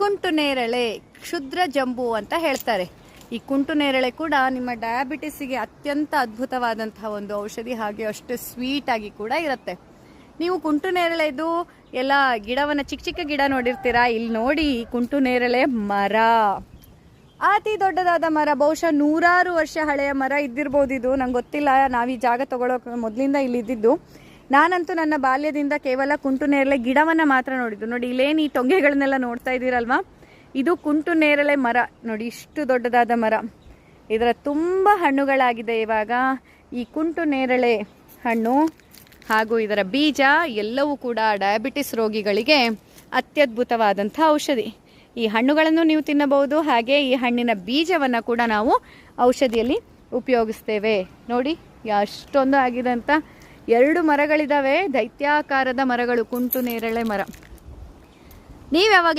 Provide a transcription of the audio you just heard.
ಕುಂಟು ನೇರಳೆ ಕ್ಷುದ್ರ ಜಂಬು ಅಂತ ಹೇಳ್ತಾರೆ. ಈ ಕುಂಟು ನೇರಳೆ ಕೂಡ ನಿಮ್ಮ ಡಯಾಬಿಟಿಸ್ಗೆ ಅತ್ಯಂತ ಅದ್ಭುತವಾದಂತಹ ಒಂದು ಔಷಧಿ ಹಾಗೆ ಅಷ್ಟು ಸ್ವೀಟ್ ಆಗಿ ಕೂಡ ಇರುತ್ತೆ. ನೀವು ಕುಂಟು ನೇರಳೆದು ಎಲ್ಲ ಗಿಡವನ್ನ ಚಿಕ್ಕ ಚಿಕ್ಕ ಗಿಡ ನೋಡಿರ್ತೀರಾ? ಇಲ್ಲಿ ನೋಡಿ ಕುಂಟು ನೇರಳೆ ಮರ. ಅತಿ ದೊಡ್ಡದಾದ ಮರ, ಬಹುಶಃ ನೂರಾರು ವರ್ಷ ಹಳೆಯ ಮರ ಇದ್ದಿರ್ಬೋದು ಇದು. ನಂಗೆ ಗೊತ್ತಿಲ್ಲ ನಾವು ಈ ಜಾಗ ತಗೊಳ್ಳೋಕೆ ಮೊದಲಿಂದ ಇಲ್ಲಿ ಇದ್ದಿದ್ದು ನಾನಂತೂ ನನ್ನ ಬಾಲ್ಯದಿಂದ ಕೇವಲ ಕುಂಟು ನೇರಳೆ ಗಿಡವನ್ನು ಮಾತ್ರ ನೋಡಿದ್ದು. ನೋಡಿ, ಇಲ್ಲೇನು ಈ ತೊಂಗೆಗಳನ್ನೆಲ್ಲ ನೋಡ್ತಾ ಇದ್ದೀರಲ್ವಾ? ಇದು ಕುಂಟು ನೇರಳೆ ಮರ. ನೋಡಿ, ಇಷ್ಟು ದೊಡ್ಡದಾದ ಮರ. ಇದರ ತುಂಬ ಹಣ್ಣುಗಳಾಗಿದೆ ಇವಾಗ. ಈ ಕುಂಟು ನೇರಳೆ ಹಣ್ಣು ಹಾಗೂ ಇದರ ಬೀಜ ಎಲ್ಲವೂ ಕೂಡ ಡಯಾಬಿಟಿಸ್ ರೋಗಿಗಳಿಗೆ ಅತ್ಯದ್ಭುತವಾದಂಥ ಔಷಧಿ. ಈ ಹಣ್ಣುಗಳನ್ನು ನೀವು ತಿನ್ನಬಹುದು. ಹಾಗೆ ಈ ಹಣ್ಣಿನ ಬೀಜವನ್ನು ಕೂಡ ನಾವು ಔಷಧಿಯಲ್ಲಿ ಉಪಯೋಗಿಸ್ತೇವೆ. ನೋಡಿ ಅಷ್ಟೊಂದು ಆಗಿದೆ ಅಂತ. ಎರಡು ಮರಗಳಿದಾವೆ. ದೈತ್ಯಾಕಾರದ ಮರಗಳು ಕುಂಟು ನೇರಳೆ ಮರ. ನೀವು ಯಾವಾಗಲೂ